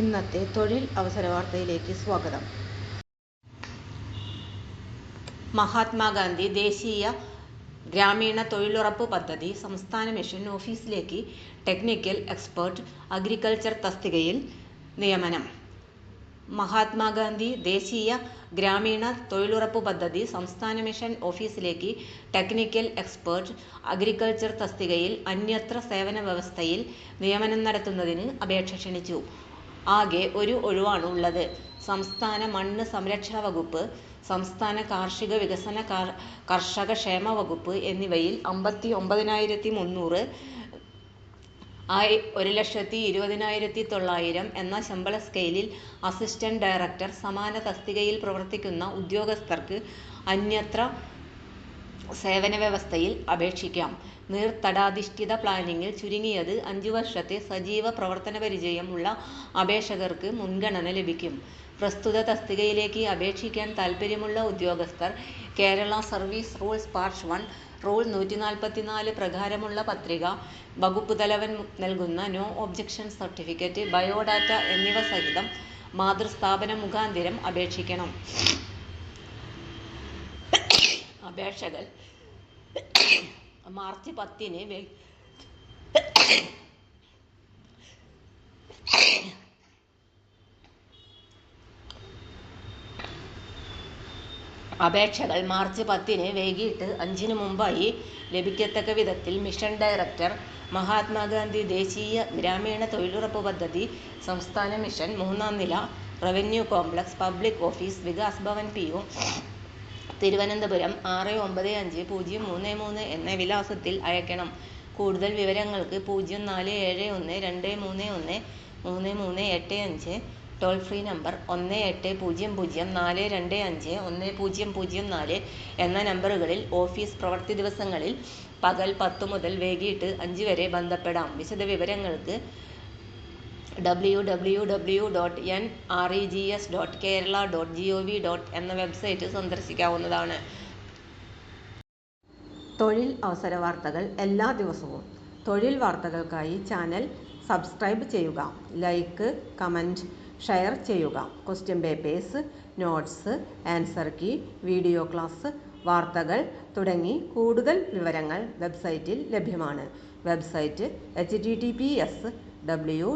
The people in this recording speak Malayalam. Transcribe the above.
ഇന്നത്തെ തൊഴിൽ അവസര വാർത്തയിലേക്ക് സ്വാഗതം. മഹാത്മാഗാന്ധി ദേശീയ ഗ്രാമീണ തൊഴിലുറപ്പ് പദ്ധതി സംസ്ഥാന മിഷൻ ഓഫീസിലേക്ക് ടെക്നിക്കൽ എക്സ്പേർട്ട് അഗ്രികൾച്ചർ തസ്തികയിൽ നിയമനം. മഹാത്മാഗാന്ധി ദേശീയ ഗ്രാമീണ തൊഴിലുറപ്പ് പദ്ധതി സംസ്ഥാന മിഷൻ ഓഫീസിലേക്ക് ടെക്നിക്കൽ എക്സ്പേർട്ട് അഗ്രികൾച്ചർ തസ്തികയിൽ അന്യത്ര സേവന വ്യവസ്ഥയിൽ നിയമനം നടത്തുന്നതിന് അപേക്ഷ ക്ഷണിച്ചു. ആകെ ഒരു ഒഴിവാണ് ഉള്ളത്. സംസ്ഥാന മണ്ണ് സംരക്ഷണ വകുപ്പ്, സംസ്ഥാന കാർഷിക വികസന കർഷക ക്ഷേമ വകുപ്പ് എന്നിവയിൽ അമ്പത്തി ഒമ്പതിനായിരത്തി മുന്നൂറ്, ഒരു ലക്ഷത്തി ഇരുപതിനായിരത്തി തൊള്ളായിരം എന്ന ശമ്പള സ്കെയിലിൽ അസിസ്റ്റന്റ് ഡയറക്ടർ സമാന തസ്തികയിൽ പ്രവർത്തിക്കുന്ന ഉദ്യോഗസ്ഥർക്ക് അന്യത്ര സേവന വ്യവസ്ഥയിൽ അപേക്ഷിക്കാം. നീർത്തടാധിഷ്ഠിത പ്ലാനിംഗിൽ ചുരുങ്ങിയത് അഞ്ച് വർഷത്തെ സജീവ പ്രവർത്തന പരിചയം ഉള്ള അപേക്ഷകർക്ക് മുൻഗണന ലഭിക്കും. പ്രസ്തുത തസ്തികയിലേക്ക് അപേക്ഷിക്കാൻ താൽപര്യമുള്ള ഉദ്യോഗസ്ഥർ Kerala service rules part one, rule നൂറ്റി നൂറ്റിനാല്പത്തിനാല് പ്രകാരമുള്ള പത്രിക, വകുപ്പ് തലവൻ നൽകുന്ന നോ ഒബ്ജക്ഷൻ സർട്ടിഫിക്കറ്റ്, ബയോഡാറ്റ എന്നിവ സഹിതം മാതൃസ്ഥാപനം മുഖാന്തിരം അപേക്ഷിക്കണം. അപേക്ഷകൾ മാർച്ച് പത്തിന് അപേക്ഷകൾ മാർച്ച് പത്തിന് വൈകിട്ട് അഞ്ചിന് മുമ്പായി ലഭിക്കത്തക്ക വിധത്തിൽ മിഷൻ ഡയറക്ടർ, മഹാത്മാഗാന്ധി ദേശീയ ഗ്രാമീണ തൊഴിലുറപ്പ് പദ്ധതി സംസ്ഥാന മിഷൻ, മൂന്നാം നില, revenue complex, public office, Vikas Bhavan P. Thiruvananthapuram ആറ് ഒമ്പത് അഞ്ച് പൂജ്യം മൂന്ന് മൂന്ന് എന്ന വിലാസത്തിൽ അയക്കണം. കൂടുതൽ വിവരങ്ങൾക്ക് പൂജ്യം നാല് ഏഴ് ഒന്ന് രണ്ട് മൂന്ന് ഒന്ന് മൂന്ന് മൂന്ന് എട്ട് അഞ്ച്, ടോൾ ഫ്രീ നമ്പർ ഒന്ന് എട്ട് പൂജ്യം പൂജ്യം നാല് രണ്ട് അഞ്ച് ഒന്ന് പൂജ്യം പൂജ്യം നാല് എന്ന നമ്പറുകളിൽ ഓഫീസ് പ്രവൃത്തി ദിവസങ്ങളിൽ പകൽ പത്ത് മുതൽ വൈകിട്ട് അഞ്ച് വരെ ബന്ധപ്പെടാം. വിശദവിവരങ്ങൾക്ക് W W W dot N R E G S dot Kerala dot gov dot എന്ന വെബ്സൈറ്റ് സന്ദർശിക്കാവുന്നതാണ്. തൊഴിൽ അവസര വാർത്തകൾ എല്ലാ ദിവസവും. തൊഴിൽ വാർത്തകൾക്കായി ചാനൽ സബ്സ്ക്രൈബ് ചെയ്യുക. ലൈക്ക്, കമന്റ് ഷെയർ ചെയ്യുക. Question papers, notes, answer key, video class, വാർത്തകൾ തുടങ്ങി കൂടുതൽ വിവരങ്ങൾ വെബ്സൈറ്റിൽ ലഭ്യമാണ്. Website H T T P S W